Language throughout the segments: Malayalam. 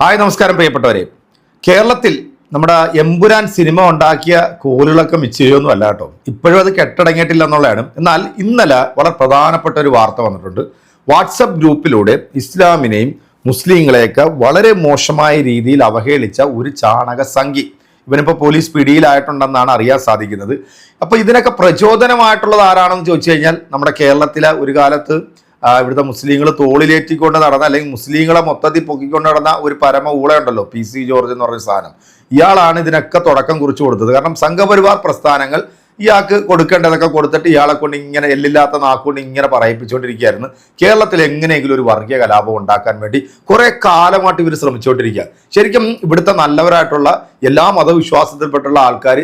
ഹായ് നമസ്കാരം പ്രിയപ്പെട്ടവരെ. കേരളത്തിൽ നമ്മുടെ എമ്പുരാൻ സിനിമ ഉണ്ടാക്കിയ കോലുകളൊക്കെ മിച്ചയൊന്നും അല്ല കേട്ടോ. ഇപ്പോഴും അത് കെട്ടടങ്ങിയിട്ടില്ല എന്നുള്ളതാണ്. എന്നാൽ ഇന്നലെ വളരെ പ്രധാനപ്പെട്ട ഒരു വാർത്ത വന്നിട്ടുണ്ട്. വാട്സപ്പ് ഗ്രൂപ്പിലൂടെ ഇസ്ലാമിനെയും മുസ്ലിങ്ങളെയൊക്കെ വളരെ മോശമായ രീതിയിൽ അവഹേളിച്ച ഒരു ചാണക സംഖ്യ ഇവനിപ്പോൾ പോലീസ് പിടിയിലായിട്ടുണ്ടെന്നാണ് അറിയാൻ സാധിക്കുന്നത്. അപ്പോൾ ഇതിനൊക്കെ പ്രചോദനമായിട്ടുള്ളത് ആരാണെന്ന് ചോദിച്ചു കഴിഞ്ഞാൽ നമ്മുടെ കേരളത്തിലെ ഒരു കാലത്ത് ഇവിടുത്തെ മുസ്ലിങ്ങൾ തോളിലേറ്റിക്കൊണ്ട് നടന്ന അല്ലെങ്കിൽ മുസ്ലിങ്ങളെ മൊത്തത്തിൽ പൊക്കിക്കൊണ്ട് നടന്ന ഒരു പരമ ഊളയുണ്ടല്ലോ പി സി ജോർജ് എന്ന് പറഞ്ഞ സാധനം. ഇയാളാണ് ഇതിനൊക്കെ തുടക്കം കുറിച്ചു കൊടുത്തത്. കാരണം സംഘപരിവാർ പ്രസ്ഥാനങ്ങൾ ഇയാൾക്ക് കൊടുക്കേണ്ടതൊക്കെ കൊടുത്തിട്ട് ഇയാളെ കൊണ്ട് ഇങ്ങനെ എല്ലില്ലാത്ത നാക്കുകൊണ്ട് ഇങ്ങനെ പറയിപ്പിച്ചുകൊണ്ടിരിക്കുകയായിരുന്നു. കേരളത്തിൽ എങ്ങനെയെങ്കിലും ഒരു വർഗീയ കലാപം ഉണ്ടാക്കാൻ വേണ്ടി കുറേ കാലമായിട്ട് ഇവർ ശ്രമിച്ചുകൊണ്ടിരിക്കുക. ശരിക്കും ഇവിടുത്തെ നല്ലവരായിട്ടുള്ള എല്ലാ മതവിശ്വാസത്തിൽപ്പെട്ടുള്ള ആൾക്കാർ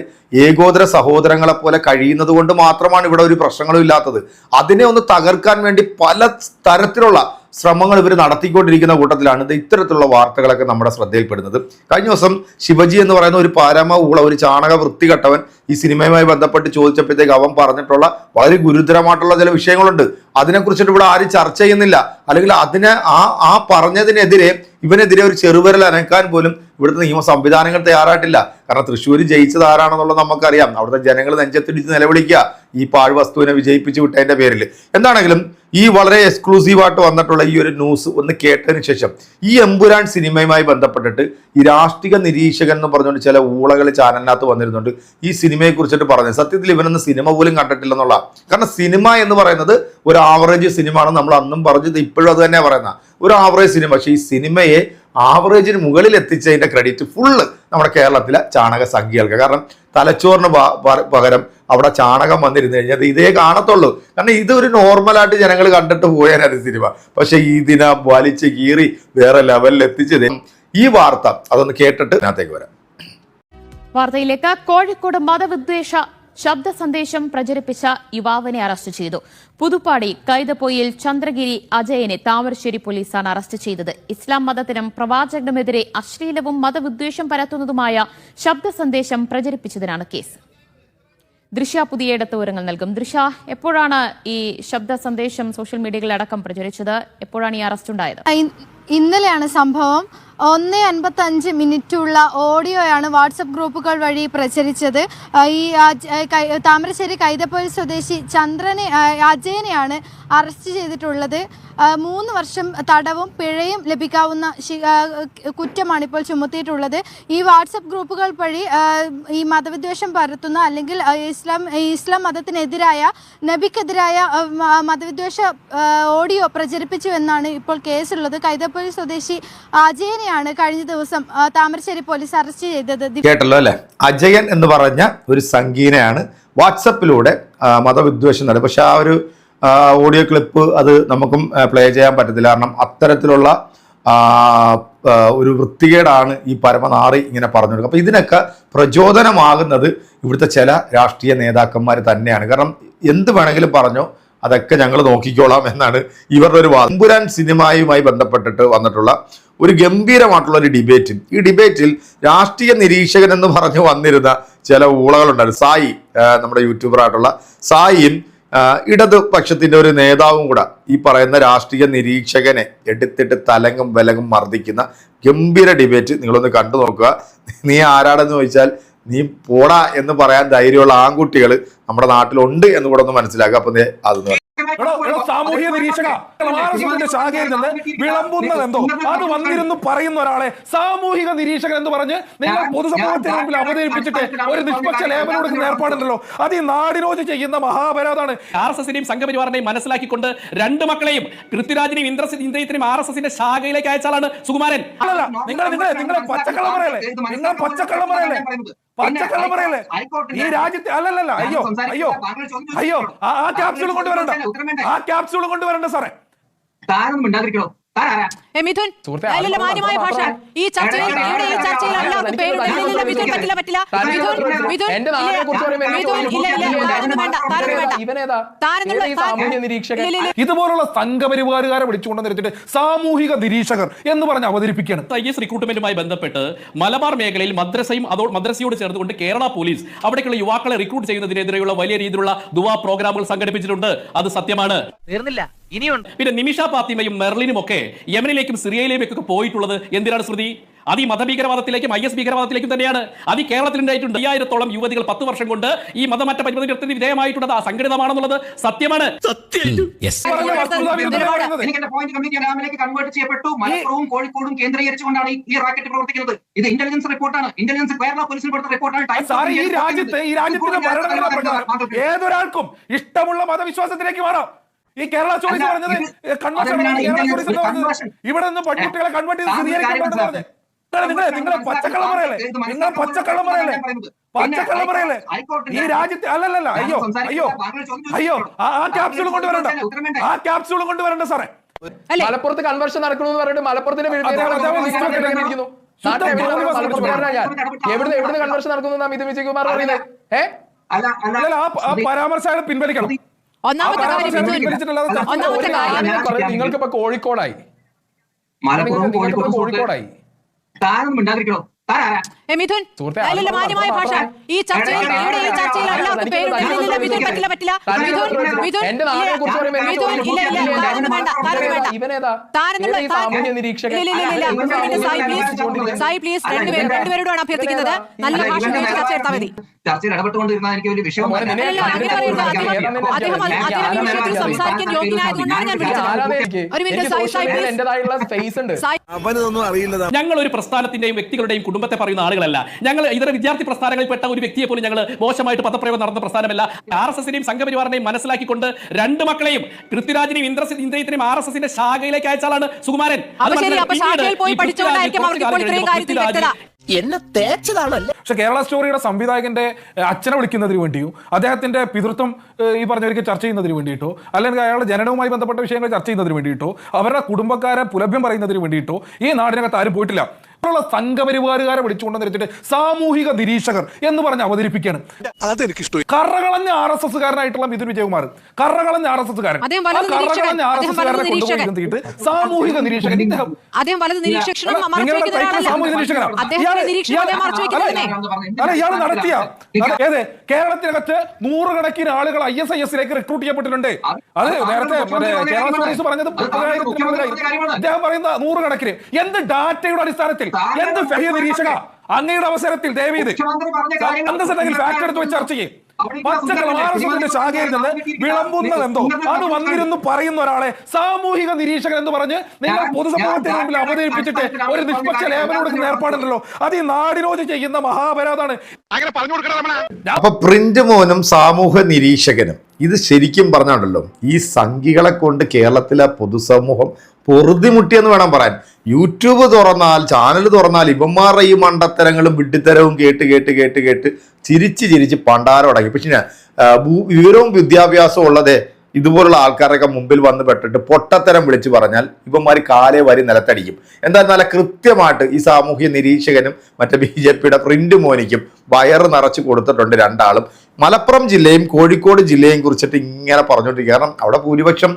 ഏകോദര സഹോദരങ്ങളെ പോലെ കഴിയുന്നത് കൊണ്ട് മാത്രമാണ് ഇവിടെ ഒരു പ്രശ്നങ്ങളും ഇല്ലാത്തത്. അതിനെ ഒന്ന് തകർക്കാൻ വേണ്ടി പല തരത്തിലുള്ള ശ്രമങ്ങൾ ഇവർ നടത്തിക്കൊണ്ടിരിക്കുന്ന കൂട്ടത്തിലാണ് ഇത് ഇത്തരത്തിലുള്ള വാർത്തകളൊക്കെ നമ്മുടെ ശ്രദ്ധയിൽപ്പെടുന്നത്. കഴിഞ്ഞ ദിവസം ശിവജി എന്ന് പറയുന്ന ഒരു പാരാമ ഊള ഒരു ചാണക വൃത്തികെട്ടവൻ ഈ സിനിമയുമായി ബന്ധപ്പെട്ട് ചോദിച്ചപ്പോഴത്തേക്ക് അവൻ പറഞ്ഞിട്ടുള്ള വളരെ ഗുരുതരമായിട്ടുള്ള ചില വിഷയങ്ങളുണ്ട്. അതിനെക്കുറിച്ചിട്ട് ഇവിടെ ആരും ചർച്ച ചെയ്യുന്നില്ല. അല്ലെങ്കിൽ അതിനെ ആ ആ പറഞ്ഞതിനെതിരെ ഇവനെതിരെ ഒരു ചെറുവിരൽ അനക്കാൻ പോലും ഇവിടുത്തെ നിയമ സംവിധാനങ്ങൾ തയ്യാറായിട്ടില്ല. കാരണം തൃശ്ശൂർ ജയിച്ചത് ആരാണെന്നുള്ളത് നമുക്കറിയാം. അവിടുത്തെ ജനങ്ങൾ നെഞ്ചത്തിടിച്ച് നിലവിളിക്കുക. ഈ പാഴ്വസ്തുവിനെ വിജയിപ്പിച്ച് വിട്ടതിന്റെ പേരിൽ. എന്താണെങ്കിലും ഈ വളരെ എക്സ്ക്ലൂസീവായിട്ട് വന്നിട്ടുള്ള ഈ ഒരു ന്യൂസ് ഒന്ന് കേട്ടതിന് ശേഷം ഈ എമ്പുരാൻ സിനിമയുമായി ബന്ധപ്പെട്ടിട്ട് ഈ രാഷ്ട്രീയ നിരീക്ഷകൻ എന്ന് പറഞ്ഞുകൊണ്ട് ചില ഊളകൾ ചാനലിനകത്ത് വന്നിരുന്നുണ്ട്. ഈ സിനിമയെ കുറിച്ചിട്ട് പറഞ്ഞത് സത്യത്തിൽ ഇവനൊന്നും സിനിമ പോലും കണ്ടിട്ടില്ലെന്നുള്ള. കാരണം സിനിമ എന്ന് പറയുന്നത് ഒരു ആവറേജ് സിനിമയാണ്. നമ്മൾ അന്നും പറഞ്ഞത് ഇപ്പോഴും അത് തന്നെ പറയുന്ന. ഒരു ആവറേജ് സിനിമ. പക്ഷേ ഈ സിനിമയെ ആവറേജിന് മുകളിൽ എത്തിച്ചതിന്റെ ക്രെഡിറ്റ് ഫുള്ള് നമ്മുടെ കേരളത്തിലെ ചാണക സംഖ്യകൾക്ക്. കാരണം തലച്ചോറിന് പകരം അവിടെ ചാണകം വന്നിരുന്നു കഴിഞ്ഞാൽ ഇതേ കാണത്തുള്ളൂ. കാരണം ഇതൊരു നോർമലായിട്ട് ജനങ്ങൾ കണ്ടിട്ട് പോയാനത് സിനിമ. പക്ഷെ ഇതിനെ വലിച്ച് കീറി വേറെ ലെവലിൽ എത്തിച്ചത് ഈ വാർത്ത അതൊന്ന് കേട്ടിട്ട് ഇതിനകത്തേക്ക് വരാം. വാർത്തയിലേക്ക് കോഴിക്കോട് മതവിദ്വേഷ ശബ്ദ സന്ദേശം പ്രചരിപ്പിച്ച യുവാവിനെ അറസ്റ്റ് ചെയ്തു. പുതുപ്പാടി കൈതപ്പൊയിൽ ചന്ദ്രഗിരി അജയനെ താമരശ്ശേരി പോലീസാണ് അറസ്റ്റ് ചെയ്തത്. ഇസ്ലാം മതത്തിനും പ്രവാചകനുമെതിരെ അശ്ലീലവും മതവിദ്വേഷം പരത്തുന്നതുമായ ശബ്ദ സന്ദേശം പ്രചരിപ്പിച്ചതിനാണ് കേസ്. ദൃശ്യ പുതിയയിടത്ത് വിവരങ്ങൾ നൽകും. ദൃശ്യ എപ്പോഴാണ് ഈ ശബ്ദ സന്ദേശം സോഷ്യൽ മീഡിയകളിലടക്കം പ്രചരിച്ചത്? എപ്പോഴാണ് ഈ അറസ്റ്റ് ഉണ്ടായത്? ഇന്നലെയാണ് സംഭവം. ഒന്ന് അൻപത്തി അഞ്ച് മിനിറ്റുള്ള ഓഡിയോയാണ് വാട്സപ്പ് ഗ്രൂപ്പുകൾ വഴി പ്രചരിച്ചത്. ഈ താമരശ്ശേരി കൈതപ്പൊയിൽ സ്വദേശി ചന്ദ്രനെ അജയനെയാണ് അറസ്റ്റ് ചെയ്തിട്ടുള്ളത്. മൂന്ന് വർഷം തടവും പിഴയും ലഭിക്കാവുന്ന കുറ്റമാണ് ഇപ്പോൾ ചുമത്തിയിട്ടുള്ളത്. ഈ വാട്സപ്പ് ഗ്രൂപ്പുകൾ വഴി ഈ മതവിദ്വേഷം പരത്തുന്ന അല്ലെങ്കിൽ ഇസ്ലാം ഇസ്ലാം മതത്തിനെതിരായ നബിക്കെതിരായ മതവിദ്വേഷ ഓഡിയോ പ്രചരിപ്പിച്ചു എന്നാണ് ഇപ്പോൾ കേസുള്ളത്. കൈതപ്പൊലി സ്വദേശി അജയനെയാണ് കഴിഞ്ഞ ദിവസം താമരശ്ശേരി പോലീസ് അറസ്റ്റ് ചെയ്തത് കേട്ടല്ലോ അല്ലെ? അജയൻ എന്ന് പറഞ്ഞ ഒരു സംഗീനയാണ് വാട്സപ്പിലൂടെ മതവിദ്വേഷം നടത്തി. പക്ഷെ ആ ഒരു ഓഡിയോ ക്ലിപ്പ് അത് നമുക്കും പ്ലേ ചെയ്യാൻ പറ്റത്തില്ല. കാരണം അത്തരത്തിലുള്ള ഒരു വൃത്തികേടാണ് ഈ പരമനാറി ഇങ്ങനെ പറഞ്ഞു കൊടുക്കുക അപ്പൊ ഇതിനൊക്കെ പ്രചോദനമാകുന്നത് ഇവിടുത്തെ ചില രാഷ്ട്രീയ നേതാക്കന്മാർ തന്നെയാണ്. കാരണം എന്ത് വേണമെങ്കിലും പറഞ്ഞോ അതൊക്കെ ഞങ്ങൾ നോക്കിക്കോളാം എന്നാണ് ഇവരുടെ ഒരു വാദം. എമ്പുരാൻ സിനിമയുമായി ബന്ധപ്പെട്ടിട്ട് വന്നിട്ടുള്ള ഒരു ഗംഭീരമായിട്ടുള്ള ഒരു ഡിബേറ്റ് ഈ ഡിബേറ്റിൽ രാഷ്ട്രീയ നിരീക്ഷകൻ എന്ന് പറഞ്ഞു വന്നിരുന്ന ചില ഊളകളുണ്ടായിരുന്നു. സായി നമ്മുടെ യൂട്യൂബറായിട്ടുള്ള സായിയും ഇടതുപക്ഷത്തിന്റെ ഒരു നേതാവും കൂടെ ഈ പറയുന്ന രാഷ്ട്രീയ നിരീക്ഷകനെ എടുത്തിട്ട് തലങ്ങും വിലങ്ങും മർദ്ദിക്കുന്ന ഗംഭീര ഡിബേറ്റ് നിങ്ങളൊന്ന് കണ്ടു നോക്കുക. നീ ആരാടെന്ന് ചോദിച്ചാൽ നീ പോടാ എന്ന് പറയാൻ ധൈര്യമുള്ള ആൺകുട്ടികൾ നമ്മുടെ നാട്ടിലുണ്ട് എന്ന് കൂടെ ഒന്ന് മനസ്സിലാക്കുക. അപ്പൊ അത് സാമൂഹ്യ നിരീക്ഷക. ശാഖയിൽ നിന്ന് വിളമ്പുന്നത് എന്തോ? അത് വന്നിരുന്നു പറയുന്ന ഒരാളെ സാമൂഹിക നിരീക്ഷകൻ എന്ന് പറഞ്ഞ് നിങ്ങൾ പൊതുസമൂഹത്തിന് മുമ്പിൽ അവതരിപ്പിച്ചിട്ട് ഒരു നിഷ്പക്ഷ ലേബൽ കൊടുക്കുന്ന ഏർപ്പാടുണ്ടല്ലോ. അത് ഈ നാടിനോട് ചെയ്യുന്ന മഹാപരാധാണ്. ആർ എസ് എസിനെയും സംഘപരിവാറിനെയും മനസ്സിലാക്കിക്കൊണ്ട് രണ്ട് മക്കളെയും പൃഥ്വിരാജിനെയും ഇന്ദ്ര ഇന്ദ്രയത്തിനെയും ആർ എസ് എസിന്റെ ശാഖയിലേക്ക് അയച്ചാലാണ് സുകുമാരൻ. അല്ലല്ല നിങ്ങൾ നിങ്ങൾ നിങ്ങളെ പച്ചക്കള്ളം പറയല്ലേ നിങ്ങൾ പച്ചക്കള്ളം പറയല്ലേ പച്ചക്കള്ളം പറയല്ലേ? ഈ രാജ്യത്തെ അല്ലല്ലല്ല അയ്യോ അയ്യോ അയ്യോ ആ ക്യാപ്സൂൾ കൊണ്ടുവരണ്ട ആ ക്യാപ്സ്യൂൾ കൊണ്ടുവരണ്ട സാറേ. താരൊന്നും മിണ്ടാതിരിക്കണോ? മിഥുൻ അല്ലല്ല മാന്യമായ ഭാഷ. ഈ ചർച്ചയിൽ ഇവിടെ ഈ ചർച്ചയിൽ എല്ലാവർക്കും പേരുണ്ട് ഇല്ല, ഇല്ല, മിഥുൻ പറ്റില്ല പറ്റില്ല. മിഥുൻ മിഥുൻ എന്റെ ഇല്ല, മിഥുൻ ഇല്ല താരൊന്നും വേണ്ട താരൊന്നും വേണ്ട. ഇതുപോലുള്ള സംഘപരിവാരുകാരെ വിളിച്ചുകൊണ്ടെന്ന് വെച്ചിട്ട് സാമൂഹിക നിരീക്ഷകർ എന്ന് പറഞ്ഞ് അവതരിപ്പിക്കുകയാണ്. ഐ എസ് റിക്രൂട്ട്മെന്റുമായി ബന്ധപ്പെട്ട് മലബാർ മേഖലയിൽ മദ്രസയും അതോ മദ്രസയോട് ചേർന്നുകൊണ്ട് കേരള പോലീസ് അവിടേക്കുള്ള യുവാക്കളെ റിക്രൂട്ട് ചെയ്യുന്നതിനെതിരെയുള്ള വലിയ രീതിയിലുള്ള ദുവാ പ്രോഗ്രാമുകൾ സംഘടിപ്പിച്ചിട്ടുണ്ട്. അത് സത്യമാണ്. തീർന്നില്ല. ഇനിയുണ്ട്. പിന്നെ നിമിഷ പാത്തിമയും മെർലിനും ഒക്കെ യമനിലേക്കും സിറിയയിലേക്കും ഒക്കെ പോയിട്ടുള്ളത് എന്തിനാണ് ശ്രുതി? അത് ഈ മതഭീകരവാദത്തിലേക്കും ഐ എസ് ഭീകരവാദത്തിലേക്കും തന്നെയാണ്. അത് കേരളത്തിലുണ്ടായിട്ടുണ്ട്. കേരളത്തിൽ ഉണ്ടായിട്ടുണ്ട് അയ്യായിരത്തോളം യുവതികൾ പത്ത് വർഷം കൊണ്ട് ഈ മതമാറ്റ പരിമിതി വിധേയമായിട്ടുള്ളത് ആ സംഘടിതമാണെന്നുള്ളത് സത്യമാണ്. കൺവേർട്ട് ചെയ്യപ്പെട്ടു. മലപ്പുറവും കോഴിക്കോടും കേന്ദ്രീകരിച്ചുകൊണ്ടാണ് ഈ- റാക്കറ്റ് പ്രവർത്തിക്കുന്നത്. ഇത് ഇന്റലിജൻസ് റിപ്പോർട്ടാണ് ഇന്റലിജൻസ് കേരള പോലീസിന് കൊടുത്ത റിപ്പോർട്ടാണ് ഈ രാജ്യത്ത് ഈ രാജ്യത്തിന്റെ ഏതൊരാൾക്കും ഇഷ്ടമുള്ള മതവിശ്വാസത്തിലേക്ക് മാറാം. ഈ കേരള ചോയ്സ് പറഞ്ഞത് കൺവേർഷൻ? ഇവിടെ നിന്ന് പെൺകുട്ടികളെ കൺവേർട്ട് ചെയ്ത് സ്ഥിരീകരിക്കാൻ പറഞ്ഞത് നിങ്ങൾ നിങ്ങളെ പച്ചക്കള്ളം പറയല്ലേ? നിങ്ങളെ നിങ്ങൾ പച്ചക്കള്ളം പറയല്ലേ. പച്ചക്കള്ളം പറയല്ലേ? ഈ രാജ്യത്തെ അല്ലല്ല അയ്യോ അയ്യോ അയ്യോ ആ ക്യാപ്സൂൾ ക്യാപ്സ്യൂൾ കൊണ്ടുവരണ്ട. ആ ക്യാപ്സ്യൂൾ കൊണ്ടുവരണ്ട സാറേ. മലപ്പുറത്ത് കൺവേർഷൻ നടക്കണമെന്ന് പറഞ്ഞിട്ട് മലപ്പുറത്തിന്റെ നാട്ടിൽ എവിടുന്ന് ഞാൻ എവിടുന്ന് എവിടുന്ന് കൺവേർഷൻ നടക്കുന്നു ഇത് വിജയകുമാർ പറയുന്നത് ഏഹ് പരാമർശം പിൻവലിക്കണം. ഒന്നാമത്തെ കാര്യം ഒന്നാമത്തെ കോഴിക്കോടായി. മലപ്പുറം കോഴിക്കോടായി. താനൊന്നും മിണ്ടാതിരിക്കണോ? താരാ മിഥുൻ. അല്ലല്ല മാന്യമായ ഭാഷ. ഈ ചർച്ചയിൽ ഇവിടെ ഈ ചർച്ചയിൽ പേരുണ്ട്. മിഥുൻ പറ്റില്ല പറ്റില്ല. മിഥുൻ മിഥുൻ മിഥുൻ ഇല്ല ഇല്ല താനൊന്നും വേണ്ട താനൊന്നും താനൊന്നും സായി പ്ലീസ്. നിരീക്ഷകൻ സായി പ്ലീസ്. രണ്ടുപേരും രണ്ടുപേരോടാണ് അഭ്യർത്ഥിക്കുന്നത്. നല്ല ഭാഷ ഉപയോഗിച്ച് ചർച്ച എടുത്താൽ മതി. അദ്ദേഹം- അദ്ദേഹം ഈ വിഷയത്തിൽ സംസാരിക്കാൻ യോഗ്യനായതുകൊണ്ടാണ് ഞാൻ വിളിച്ചത്. ഒരു minute Sai social Sai please. Space ഉണ്ട്. സായി ഞങ്ങൾ ഒരു പ്രസ്ഥാനത്തിന്റെയും വ്യക്തികളുടെയും കുടുംബത്തെ പറയുന്ന ആളുകളല്ല ഞങ്ങൾ ഇതര വിദ്യാർത്ഥി പ്രസ്ഥാനങ്ങളിൽ പെട്ട ഒരു വ്യക്തിയെ പോലും ഞങ്ങൾ മോശമായിട്ട് പദപ്രയോഗം നടന്ന പ്രസ്ഥാനമല്ല. ആർ എസ് എസിനെയും സംഘപരിവാറിനെയും മനസ്സിലാക്കിക്കൊണ്ട് രണ്ട് മക്കളെയും പൃഥ്വിരാജിനെയും ഇന്ദ്ര ഇന്ദ്രജിത്തിനെയും ആർ എസ് എസിന്റെ ശാഖയിലേക്ക് അയച്ചാലാണ് സുകുമാരൻ. എന്നെ തേച്ചതാണല്ലേ? പക്ഷെ കേരള സ്റ്റോറിയുടെ സംവിധായകന്റെ അച്ഛനെ വിളിക്കുന്നതിന് വേണ്ടിയോ അദ്ദേഹത്തിന്റെ പിതൃത്വം ഈ പറഞ്ഞവർക്ക് ചർച്ച ചെയ്യുന്നതിന് വേണ്ടിയിട്ടോ അല്ലെങ്കിൽ അയാളുടെ ജനനവുമായി ബന്ധപ്പെട്ട വിഷയങ്ങൾ ചർച്ച ചെയ്യുന്നതിന് വേണ്ടിയിട്ടോ അവരുടെ കുടുംബക്കാരെ പുലഭ്യം പറയുന്നതിന് വേണ്ടിയിട്ടോ ഈ നാടിനകത്ത് ആരും പോയിട്ടില്ല. ഉള്ള സംഘപരിവാരുകാരെ വിളിച്ചുകൊണ്ട് നിർത്തിയിട്ട് സാമൂഹിക നിരീക്ഷകർ എന്ന് പറഞ്ഞ് അവതരിപ്പിക്കുകയാണ്. കറകളഞ്ഞ ആർ എസ് എസ്സുകാരനായിട്ടുള്ള മിഥുൻ വിജയകുമാർ കറകളഞ്ഞ ആർ എസ് എസ്സുകാരൻ. നിരീക്ഷകൻ. ആർ എസ് എസ്സുകാരനെ കൊണ്ടുപോയി നിരീക്ഷകൻ. സാമൂഹിക നിരീക്ഷകൻ. ഇദ്ദേഹം സാമൂഹിക നിരീക്ഷകനാണ്. അല്ല ഇയാൾ നടത്തിയ ഏതെ? കേരളത്തിനകത്ത് നൂറുകണക്കിന് ആളുകൾ ഐ എസ് ഐ എസിലേക്ക് റിക്രൂട്ട് ചെയ്യപ്പെട്ടിട്ടുണ്ട്. അത് നേരത്തെ മറ്റേ കേരള പോലീസ് പറഞ്ഞത്. അദ്ദേഹം പറയുന്ന നൂറുകണക്കിന്. എന്ത് ഡാറ്റയുടെ അടിസ്ഥാനത്തിൽ? എന്ത് നിരീക്ഷക? അങ്ങയുടെ അവസരത്തിൽ പറഞ്ഞ അന്തസ്സുണ്ടെങ്കിൽ ഫാക്ട് എടുത്ത് വെച്ച് ചർച്ച ചെയ്യും. പച്ചക്കളം ആർ എസ് എസിന്റെ ശാഖയിൽ നിന്ന് വിളമ്പുന്നത് എന്തോ? അത് വന്നിരുന്നു പറയുന്ന ഒരാളെ സാമൂഹിക നിരീക്ഷകൻ എന്ന് പറഞ്ഞ് നിങ്ങൾ പൊതുസമൂഹത്തിന് മുമ്പിൽ അവതരിപ്പിച്ചിട്ട് ഒരു നിഷ്പക്ഷ ലേഖനം കൊടുക്കുന്ന ഏർപ്പാടുണ്ടല്ലോ. അത് ഈ നാടിനോട് ചെയ്യുന്ന മഹാപരാധാണ് അപ്പൊ പ്രിന്റ് മോനും സാമൂഹ്യ നിരീക്ഷകനും ഇത് ശരിക്കും പറഞ്ഞാണല്ലോ ഈ സംഖികളെ കൊണ്ട് കേരളത്തിലെ പൊതുസമൂഹം പൊറുതിമുട്ടിയെന്ന് വേണം പറയാൻ. യൂട്യൂബ് തുറന്നാൽ ചാനൽ തുറന്നാൽ ഇവന്മാരുടെ ഈ മണ്ടത്തരങ്ങളും വിഡ്ഢിത്തരവും കേട്ട് കേട്ട് കേട്ട് കേട്ട് ചിരിച്ച് ചിരിച്ച് പണ്ടാരം അടങ്ങി പക്ഷെ വിവരവും വിദ്യാഭ്യാസവും ഉള്ളതേ ഇതുപോലുള്ള ആൾക്കാരൊക്കെ മുമ്പിൽ വന്ന് പെട്ടിട്ട് പൊട്ടത്തരം വിളിച്ചു പറഞ്ഞാൽ ഇവന്മാർ കാലേ വരി നിലത്തടിക്കും. എന്തായാലും നല്ല കൃത്യമായിട്ട് ഈ സാമൂഹ്യ നിരീക്ഷകനും മറ്റേ ബി ജെ പിയുടെ പ്രിന്റ് മോനിക്കും വയറ് നിറച്ച് കൊടുത്തിട്ടുണ്ട് രണ്ടാളും. മലപ്പുറം ജില്ലയും കോഴിക്കോട് ജില്ലയും കുറിച്ചിട്ട് ഇങ്ങനെ പറഞ്ഞുകൊണ്ടിരിക്കുക കാരണം അവിടെ ഭൂരിപക്ഷം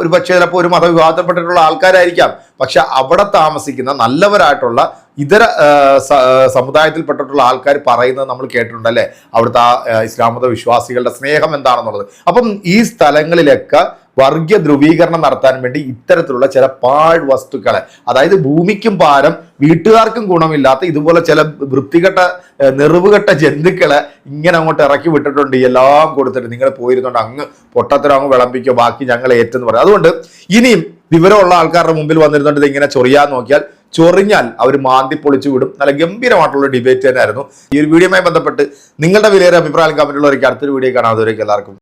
ഒരു പക്ഷേ ചിലപ്പോൾ ഒരു മതവിവാദപ്പെട്ടിട്ടുള്ള ആൾക്കാരായിരിക്കാം. പക്ഷെ അവിടെ താമസിക്കുന്ന നല്ലവരായിട്ടുള്ള ഇതര സമുദായത്തിൽപ്പെട്ടിട്ടുള്ള ആൾക്കാർ പറയുന്നത് നമ്മൾ കേട്ടിട്ടുണ്ട് അല്ലേ അവിടുത്തെ ആ ആ, ഇസ്ലാം മത വിശ്വാസികളുടെ സ്നേഹം എന്താണെന്നുള്ളത്. അപ്പം ഈ സ്ഥലങ്ങളിലൊക്കെ വർഗീയ ധ്രുവീകരണം നടത്താൻ വേണ്ടി ഇത്തരത്തിലുള്ള ചില പാഴ് വസ്തുക്കളെ അതായത് ഭൂമിക്കും പാരം വീട്ടുകാർക്കും ഗുണമില്ലാത്ത ഇതുപോലെ ചില വൃത്തികെട്ട നിറവുകെട്ട ജന്തുക്കളെ ഇങ്ങനെ അങ്ങോട്ട് ഇറക്കി വിട്ടിട്ടുണ്ട് എല്ലാം കൊടുത്തിട്ട്. നിങ്ങൾ പോയിരുന്നുണ്ട് അങ്ങ് പൊട്ടത്തിനോ അങ്ങ് വിളമ്പിക്കോ ബാക്കി ഞങ്ങൾ ഏറ്റെന്ന് പറയും. അതുകൊണ്ട് ഇനിയും വിവരമുള്ള ആൾക്കാരുടെ മുമ്പിൽ വന്നിരുന്നുണ്ട് ഇത് ഇങ്ങനെ ചൊറിയാൻ നോക്കിയാൽ ചൊറിഞ്ഞാൽ അവർ മാന്തി പൊളിച്ചു വിടും. നല്ല ഗംഭീരമായിട്ടുള്ള ഡിബേറ്റ് തന്നെയായിരുന്നു. ഈ ഒരു വീഡിയോയുമായി ബന്ധപ്പെട്ട് നിങ്ങളുടെ വിലയേറെ അഭിപ്രായം കമന്റുള്ളവർക്ക് അടുത്തൊരു വീഡിയോ കാണാം. അതുവരേക്കും എല്ലാവർക്കും